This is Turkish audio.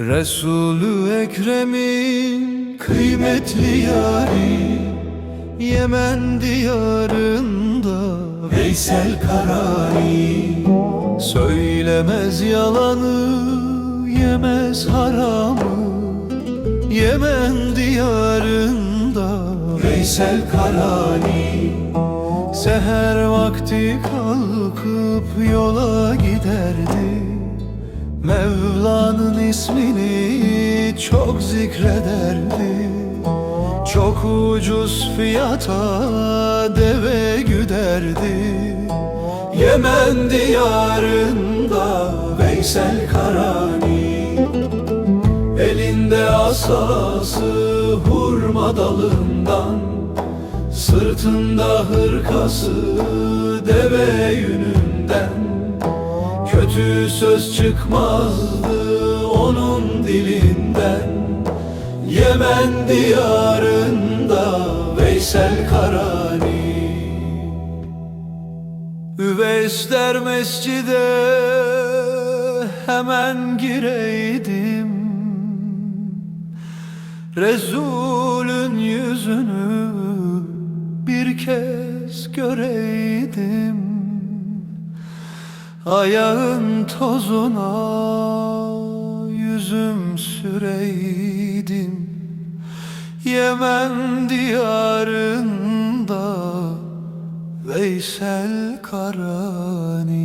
Resulü Ekrem'in kıymetli yari Yemen diyarında Veysel Karani Söylemez yalanı Yemez haramı Yemen diyarında Veysel Karani Seher vakti kalkıp yola giderdi Mevla'nın ismini çok zikrederdi. Çok ucuz fiyata deve güderdi. Yemen diyarında Veysel Karani. Elinde asası hurma dalından. Sırtında hırkası deve yününden Söz çıkmazdı onun dilinden. Yemen diyarında Veysel Karani. Üveysler mescide hemen gireydim. Resulün yüzünü bir kez göreydim Ayağın tozuna yüzüm süreydim Yemen diyarında Veysel Karani